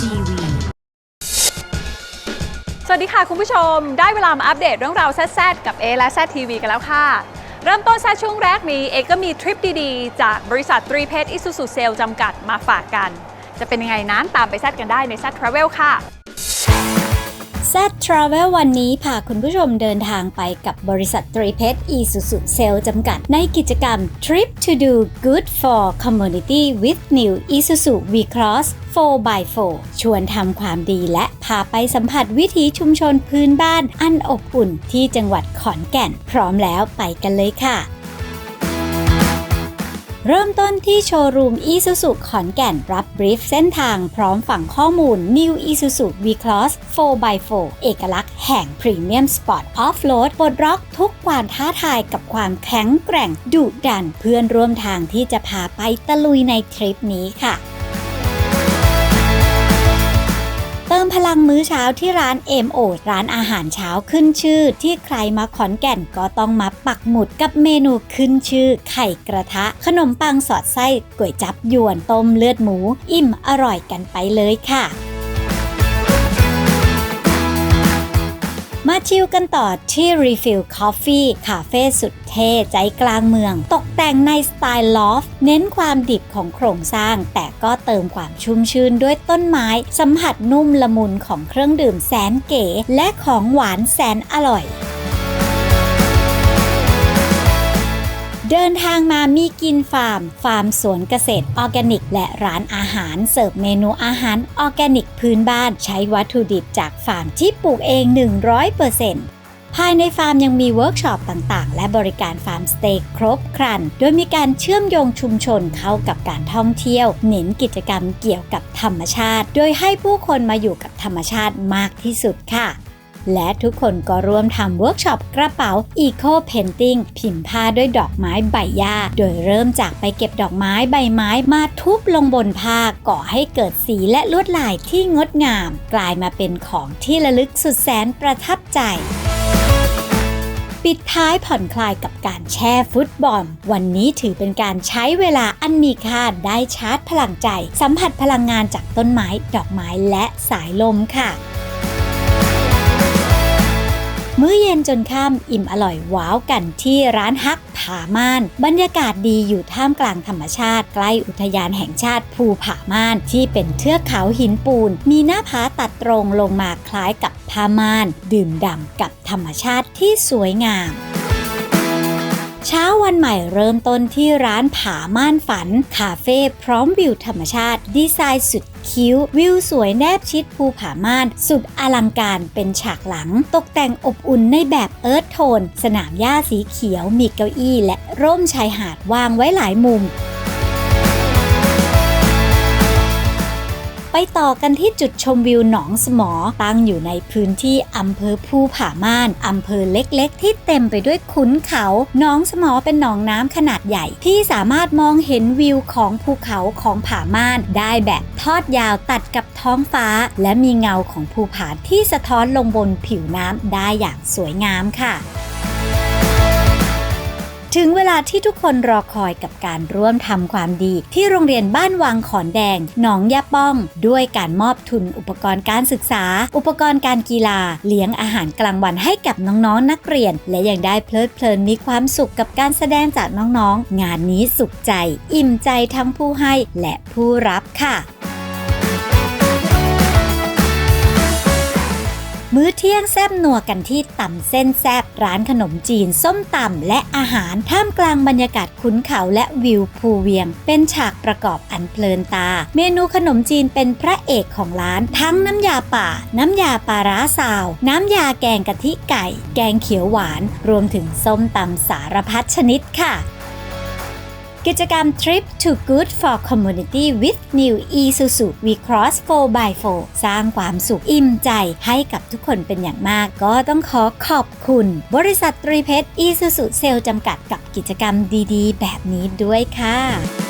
TV สวัสดีค่ะคุณผู้ชม ได้เวลามาอัปเดตเรื่องราวแซ่ดๆกับ A และ Z TV กันแล้วค่ะ เริ่มต้นแซ่ช่วงแรกนี้ เอก็มีทริปดีๆ จากบริษัทตรีเพชรอิสุสุเซลจำกัดมาฝากกัน จะเป็นยังไงนั้นตามไปแซดกันได้ในแซดทราเวลค่ะ Z Travel วันนี้พาคุณผู้ชมเดินทางไปกับบริษัทตรีเพชร Isuzu Sale จำกัด ในกิจกรรม Trip to do good for community with new Isuzu V-Cross 4x4 ชวนทำความดีและพาไปสัมผัสวิถีชุมชนพื้นบ้านอันอบอุ่นที่จังหวัดขอนแก่น พร้อมแล้วไปกันเลยค่ะ เริ่มต้นที่โชว์รูม Isuzu ขอนแก่นรับบรีฟเส้นทางพร้อมฝังข้อมูล New Isuzu V-Cross 4x4 เอกลักษณ์แห่งพรีเมียมสปอร์ตออฟโรดปลดล็อกทุกความท้าทายกับความแข็งแกร่งดุดันเพื่อนร่วมทางที่จะพาไปตะลุยในทริปนี้ค่ะ มพลังมื้อเช้าที่ร้านเอมโอร้านอาหารเช้าขึ้นชื่อ ที่ใครมาขอนแก่นก็ต้องมาปักหมุดกับเมนูขึ้นชื่อ ไข่กระทะ ขนมปังสอดไส้ก๋วยจับยวนต้มเลือดหมู อิ่มอร่อยกันไปเลยค่ะ มาชิลกันต่อที่ Refill Coffee คาเฟ่สุดเท่ใจกลางเมือง ตกแต่งในสไตล์ลอฟเน้นความดิบของโครงสร้าง แต่ก็เติมความชุ่มชื่นด้วยต้นไม้ สัมผัสนุ่มละมุนของเครื่องดื่มแสนเก๋ และของหวานแสนอร่อย เดินทางมามีกินฟาร์ม ฟาร์มสวนเกษตรออร์แกนิก และร้านอาหารเสิร์ฟเมนูอาหารออร์แกนิกพื้นบ้านใช้วัตถุดิบจากฟาร์มที่ปลูกเอง 100%ภายในฟาร์มยังมีเวิร์กช็อปต่างๆ และบริการฟาร์มสเตย์ครบครัน โดยมีการเชื่อมโยงชุมชนเข้ากับการท่องเที่ยว เน้นกิจกรรมเกี่ยวกับธรรมชาติ โดยให้ผู้คนมาอยู่กับธรรมชาติมากที่สุดค่ะ และทุกคนก็ร่วมทำเวิร์กช็อปกระเป๋า Eco Painting พิมพ์ผ้าด้วยดอกไม้ใบหญ้า โดยเริ่มจากไปเก็บดอกไม้ใบไม้มาทุบลงบนผ้าก่อให้เกิดสีและลวดลายที่งดงาม กลายมาเป็นของที่ระลึกสุดแสนประทับใจปิดท้ายผ่อนคลายกับการแช่ฟุตบอล วันนี้ถือเป็นการใช้เวลาอันมีค่าได้ชาร์จพลังใจ สัมผัสพลังงานจากต้นไม้ ดอกไม้และสายลมค่ะ มื้อเย็นจนค่ำอิ่มอร่อยว้าวกันที่ร้านฮักผาม่าน บรรยากาศดีอยู่ท่ามกลางธรรมชาติ ใกล้อุทยานแห่งชาติภูผาม่าน ที่เป็นเทือกเขาหินปูน มีหน้าผาตัดตรงลงมาคล้ายกับผ้าม่าน ดื่มด่ำกับธรรมชาติที่สวยงาม เช้าวันใหม่เริ่มต้นที่ร้านผาม่านฝัน คาเฟ่พร้อมวิวธรรมชาติ ดีไซน์สุดคิ้ว วิวสวยแนบชิดภูผาม่าน สุดอลังการเป็นฉากหลัง ตกแต่งอบอุ่นในแบบเอิร์ธโทน สนามหญ้าสีเขียวมีเก้าอี้และร่มชายหาดวางไว้หลายมุม ไปต่อกันที่จุดชมวิวหนองสมอ ตั้งอยู่ในพื้นที่อำเภอภูผาม่านอำเภอเล็กๆ ที่เต็มไปด้วยขุนเขาหนองสมอเป็นหนองน้ำขนาดใหญ่ ที่สามารถมองเห็นวิวของภูเขาของผาม่าน ได้แบบทอดยาวตัดกับท้องฟ้า และมีเงาของภูผาที่สะท้อนลงบนผิวน้ำได้อย่างสวยงามค่ะ ถึงเวลาที่ทุกคนรอคอยกับการร่วมทำความดี ที่โรงเรียนบ้านวังขอนแดง หนองยาป้อง ด้วยการมอบทุนอุปกรณ์การศึกษา อุปกรณ์การกีฬา เลี้ยงอาหารกลางวันให้กับน้องๆนนักเรียน และยังได้เพลิดเพลินมีความสุขกับการแสดงจากน้องๆ งานนี้สุขใจ อิ่มใจทั้งผู้ให้และผู้รับค่ะ มื้อเที่ยงแซบนัวกันที่ตำเส้นแซบร้านขนมจีน ส้มตำและอาหารท่ามกลางบรรยากาศขุนเขาและวิวภูเวียง เป็นฉากประกอบอันเพลินตา เมนูขนมจีนเป็นพระเอกของร้าน ทั้งน้ำยาป่า น้ำยาปลาร้าซาว น้ำยาแกงกะทิไก่ แกงเขียวหวาน รวมถึงส้มตำสารพัดชนิดค่ะ กิจกรรม Trip to Good for Community with New Isuzu V-Cross 4x4 สร้างความสุขอิ่มใจให้กับทุกคนเป็นอย่างมาก ก็ต้องขอขอบคุณ บริษัทตรีเพชร Isuzu เซลจำกัดกับกิจกรรมดีๆ แบบนี้ด้วยค่ะ